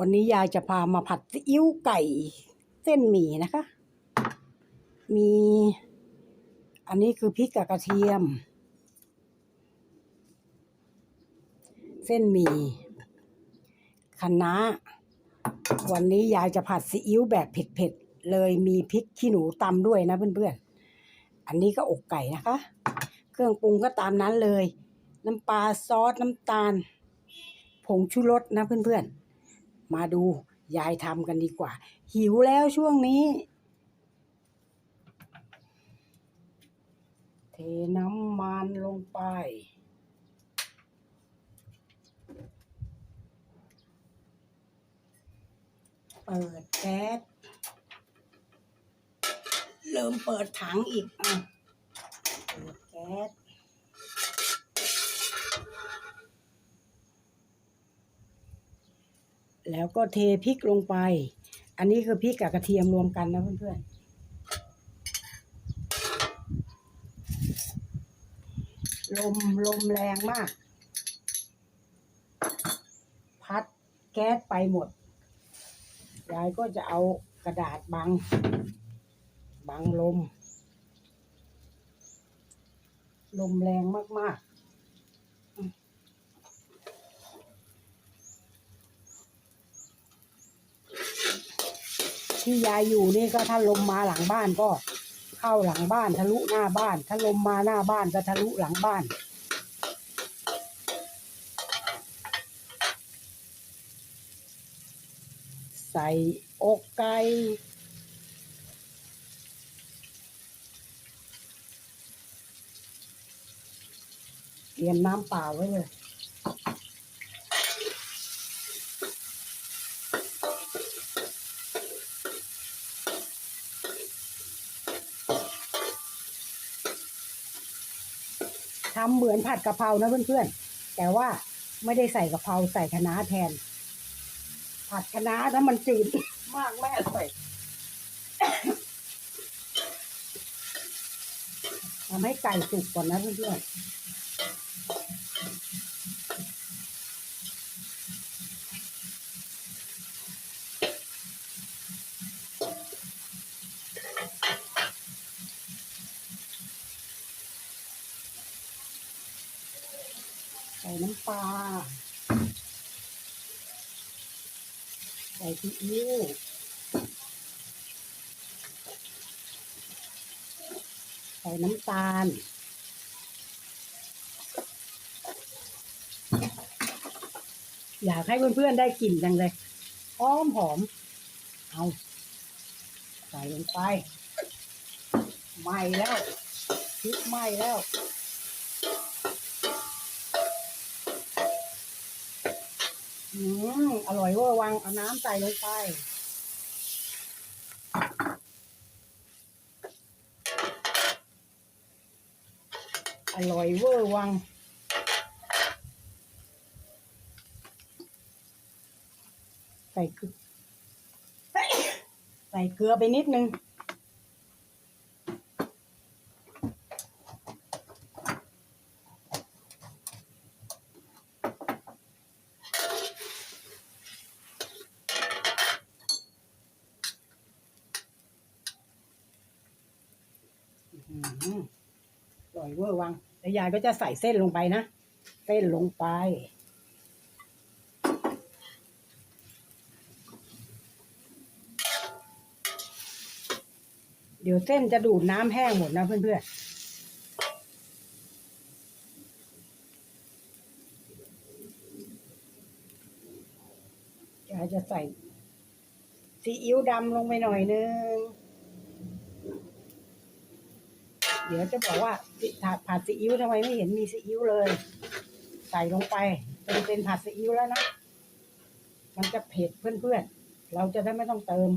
วันนี้ยายจะพามาผัดซีอิ๊วไก่เส้นหมี่นะคะ มี อันนี้คือพริกกับกระเทียม เส้นหมี่คะน้าวันนี้ยายจะผัดซีอิ๊วแบบเผ็ดๆ เลยมีพริกขี้หนูตำด้วยนะเพื่อนๆ อันนี้ก็อกไก่นะคะ เครื่องปรุงก็ตามนั้นเลย น้ำปลาซอสน้ำตาล ผงชูรสนะเพื่อนๆ มาดูยายทำกันดีกว่า หิวแล้วช่วงนี้ เทน้ำมันลงไป เปิดแก๊สเริ่มเปิดถังอีกอะเปิดแก๊ส แล้วก็เทพริกลงไป อันนี้คือพริกกับกระเทียมรวมกันนะเพื่อนๆลมลมแรงมาก พัดแก๊สไปหมด ยายก็จะเอากระดาษบัง บังลม ลมแรงมาก ๆ ที่ยายอยู่นี่ก็ถ้าลมมาหลังบ้านก็เข้าหลังบ้านทะลุหน้าบ้าน ถ้าลมมาหน้าบ้านก็ทะลุหลังบ้านใส่อกไก่เตรียมน้ำเปล่าไว้เลย ทำเหมือนผัดกะเพรานะเพื่อนๆ แต่ว่าไม่ได้ใส่กะเพราใส่คะน้าแทน ผัดคะน้าถ้ามันจืดมากแม่อร่อยทำให้ไก่สุกก่อนนะเพื่อนๆ ส่น้ำปลา ใส่ซีอิ๊วใส่น้ำตาล อยากให้เพื่อนๆได้กลิ่นจังเลยหอมหอม เอาใส่ลงไป ไหม้แล้วพริกไหม้แล้ว อืมอร่อยเวอร์วังเอาน้ำใส่ลงไป อร่อยเวอร์วัง ใส่เกลือใส่เกลือไปนิดนึง อืมอร่อยเวอร์วังแล้วยายก็จะใส่เส้นลงไปนะ เส้นลงไป เดี๋ยวเส้นจะดูดน้ำแห้งหมดนะเพื่อนๆยายจะใส่ซีอิ๊วดำลงไปหน่อยนึง เดี๋ยวจะบอกว่าผัดผัดซีอิ๊วทำไมไม่เห็นมีซีอิ๊วเลย ใส่ลงไปเป็นเป็นผัดซีอิ๊วแล้วนะมันจะเผ็ดเพื่อนๆ เราจะได้ไม่ต้องเติม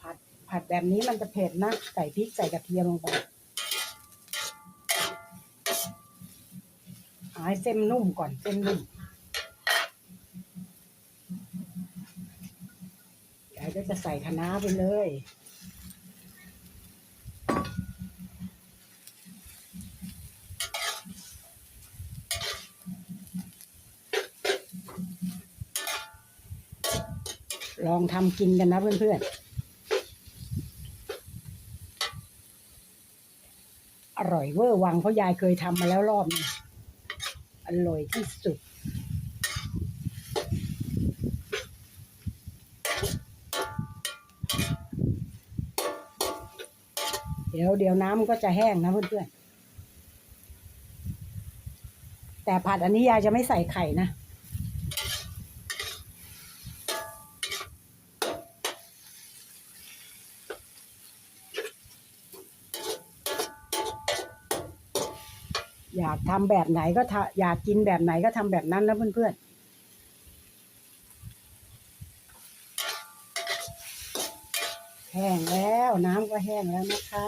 ผัดผัดแบบนี้มันจะเผ็ดนะใส่พริกใส่กระเทียมลงไปเอาให้เส้นนุ่มก่อนเส้นนุ่มยายก็จะใส่คะน้าไปเลย ลองทำกินกันนะเพื่อนๆ อร่อยเวอร์วังเพราะยายเคยทำมาแล้วรอบนึงอร่อยที่สุดเดี๋ยวเดี๋ยวน้ำก็จะแห้งนะเพื่อนๆ แต่ผัดอันนี้ยายจะไม่ใส่ไข่นะ อยากทำแบบไหนก็ทำอยากกินแบบไหนก็ทำแบบนั้นนะเพื่อนๆแห้งแล้วน้ำก็แห้งแล้วนะคะ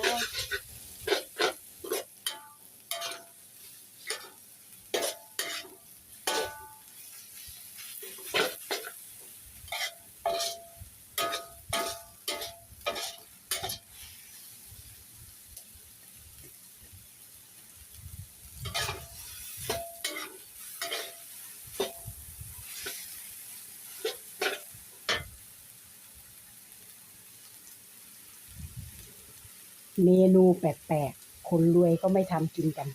เมนูแปลกๆ คนรวยก็ไม่ทำกินกัน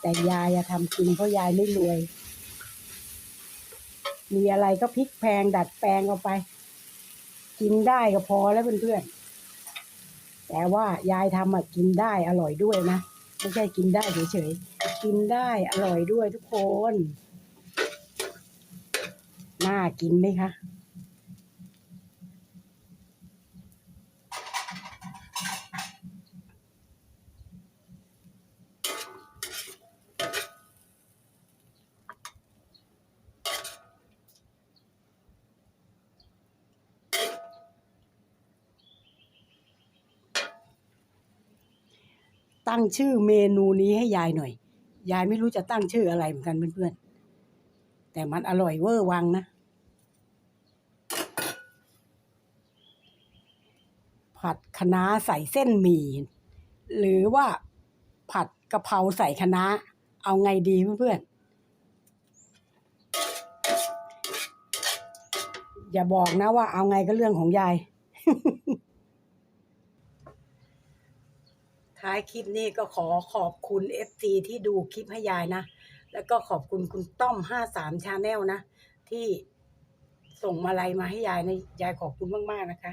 แต่ยายอะทำกินเพราะยายไม่รวย มีอะไรก็พลิกแพงดัดแปลงเอาไป กินได้ก็พอแล้วเพื่อนๆ แต่ว่ายายทำอะกินได้อร่อยด้วยนะ ไม่ใช่กินได้เฉยๆ กินได้อร่อยด้วยทุกคน น่ากินไหมคะ ตั้งชื่อเมนูนี้ให้ยายหน่อย ยายไม่รู้จะตั้งชื่ออะไรเหมือนกันเพื่อนๆ แต่มันอร่อยเวอร์วังนะ ผัดคะน้าใส่เส้นหมี่ หรือว่าผัดกะเพราใส่คะน้า เอาไงดีเพื่อนๆอย่าบอกนะว่าเอาไงก็เรื่องของยาย ท้ายคลิปนี้ก็ขอขอบคุณ FC ที่ดูคลิปให้ยายนะ แล้วก็ขอบคุณคุณต้อมห้าสามชาแนลนะ ที่ส่งมาลัยมาให้ยายนะยายขอบคุณมาก ๆ นะคะ